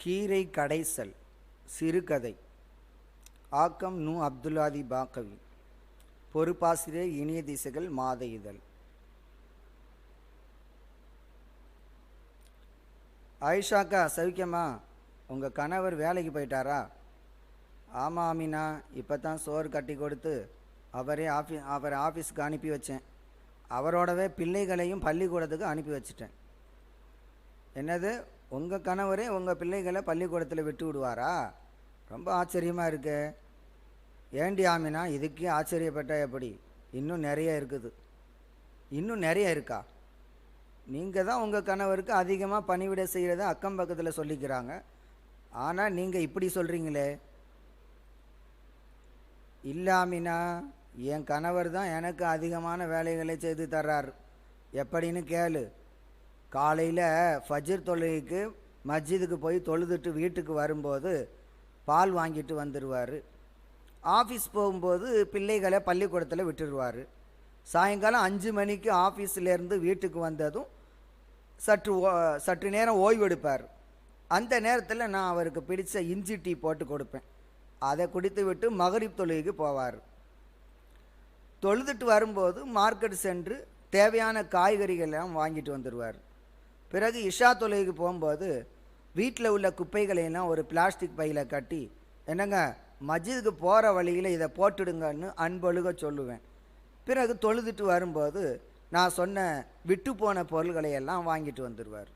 கீரை கடைசல் சிறுகதை. ஆக்கம் நு அப்துல்லாதி பாக்கவி. பொறுப்பாசிரியர் இனிய திசைகள் மாத இதழ். ஆயிஷாக்கா சௌக்கியமா உங்கள் கணவர் வேலைக்கு போயிட்டாரா? ஆமாம் அமினா இப்போ தான் சோறு கட்டி கொடுத்து அவரே ஆஃபீ அவரை ஆஃபீஸ்க்கு அனுப்பி வச்சேன். அவரோடவே பிள்ளைகளையும் பள்ளிக்கூடத்துக்கு அனுப்பி வச்சிட்டேன். என்னது? உங்கள் கணவரே உங்கள் பிள்ளைகளை பள்ளிக்கூடத்தில் விட்டு விடுவாரா? ரொம்ப ஆச்சரியமாக இருக்கு. ஏண்டி ஆமினா இதுக்கே ஆச்சரியப்பட்டா எப்படி? இன்னும் நிறைய இருக்குது. இன்னும் நிறைய இருக்கா? நீங்கள் தான் உங்கள் கணவருக்கு அதிகமாக பணிவிட செய்கிறத அக்கம் பக்கத்தில் சொல்லிக்கிறாங்க. ஆனால் நீங்கள் இப்படி சொல்கிறீங்களே இல்லாமினா என் கணவர் தான் எனக்கு அதிகமான வேலைகளை செய்து தர்றார். எப்படின்னு கேளு. காலையில் ஃபஜ்ர் தொழுகைக்கு மஸ்ஜிதுக்கு போய் தொழுதுட்டு வீட்டுக்கு வரும்போது பால் வாங்கிட்டு வந்துடுவார் ஆஃபீஸ் போகும்போது பிள்ளைகளை பள்ளிக்கூடத்தில் விட்டுடுவார் சாயங்காலம் அஞ்சு மணிக்கு ஆஃபீஸ்லேருந்து வீட்டுக்கு வந்ததும் சற்று ஓ சற்று நேரம் ஓய்வெடுப்பார். அந்த நேரத்தில் நான் அவருக்கு பிடித்த இஞ்சி டீ போட்டு கொடுப்பேன். அதை குடித்து விட்டு மகரிப் தொழுகைக்கு போவார். தொழுதுட்டு வரும்போது மார்க்கெட் சென்று தேவையான காய்கறிகள் எல்லாம் வாங்கிட்டு வந்துடுவார் பிறகு இஷா தொழுகைக்கு போகும்போது வீட்டில் உள்ள குப்பைகளையெல்லாம் ஒரு பிளாஸ்டிக் பையில் கட்டி என்னங்க மஜிதுக்கு போகிற வழியில் இதை போட்டுடுங்கன்னு அன்பொழுக சொல்லுவேன். பிறகு தொழுதுட்டு வரும்போது நான் சொன்ன விட்டு போன பொருள்களை எல்லாம் வாங்கிட்டு வந்துடுவார்.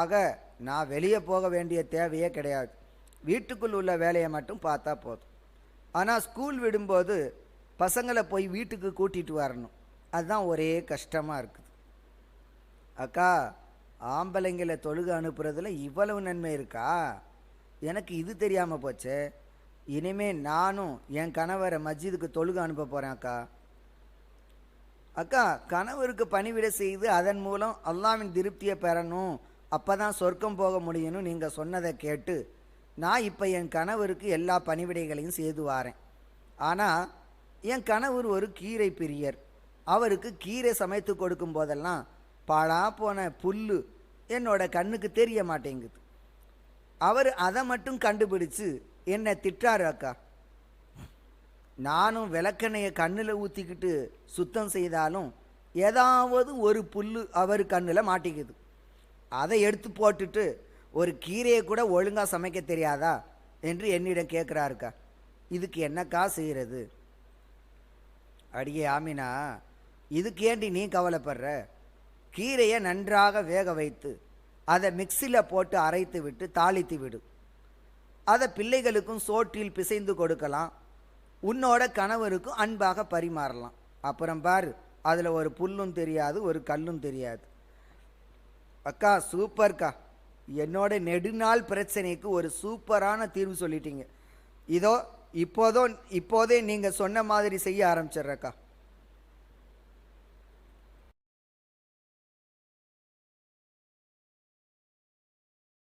ஆக நான் வெளியே போக வேண்டிய தேவையே கிடையாது. வீட்டுக்குள் உள்ள வேலையை மட்டும் பார்த்தா போதும். ஆனால் ஸ்கூல் விடும்போது பசங்களை போய் வீட்டுக்கு கூட்டிகிட்டு வரணும். அதுதான் ஒரே கஷ்டமாக இருக்குது. அக்கா ஆம்பளைங்களை தொழுக அனுப்புறதுல இவ்வளவு நன்மை இருக்கா? எனக்கு இது தெரியாமல் போச்சே. இனிமே நானும் என் கணவரை மஸ்ஜிதுக்கு தொழுக அனுப்ப போகிறேன் அக்கா. அக்கா கணவருக்கு பணிவிடை செய்து அதன் மூலம் அல்லாவின் திருப்தியை பெறணும். அப்போ தான் சொர்க்கம் போக முடியும்னு நீங்கள் சொன்னதை கேட்டு நான் இப்போ என் கணவருக்கு எல்லா பணிவிடைகளையும் செய்து வாரேன். ஆனால் என் கணவர் ஒரு கீரை பிரியர். அவருக்கு கீரை சமைத்து கொடுக்கும் போதெல்லாம் பாழா போன புல் என்னோட கண்ணுக்கு தெரிய மாட்டேங்குது. அவர் அதை மட்டும் கண்டுபிடிச்சு என்னை திட்டாரு அக்கா. நானும் விளக்கெண்ணையை கண்ணில் ஊற்றிக்கிட்டு சுத்தம் செய்தாலும் ஏதாவது ஒரு புல் அவர் கண்ணில் மாட்டிக்குது. அதை எடுத்து போட்டுட்டு ஒரு கீரையை கூட ஒழுங்காக சமைக்க தெரியாதா என்று என்னிடம் கேட்குறாருக்கா இதுக்கு என்னக்கா செய்கிறது அடியே ஆமினா இதுக்கேண்டி நீ கவலைப்படுற? கீரையை நன்றாக வேக வைத்து அதை மிக்சியில் போட்டு அரைத்து விட்டு தாளித்து விடு. அதை பிள்ளைகளுக்கும் சோற்றில் பிசைந்து கொடுக்கலாம். உன்னோட கணவருக்கும் அன்பாக பரிமாறலாம். அப்புறம் பாரு அதில் ஒரு புல்லும் தெரியாது ஒரு கல்லும் தெரியாது. அக்கா சூப்பர்க்கா. என்னோட நெடுநாள் பிரச்சனைக்கு ஒரு சூப்பரான தீர்வு சொல்லிட்டீங்க. இதோ இப்போதோ இப்போதே நீங்கள் சொன்ன மாதிரி செய்ய ஆரம்பிச்சிட்றக்கா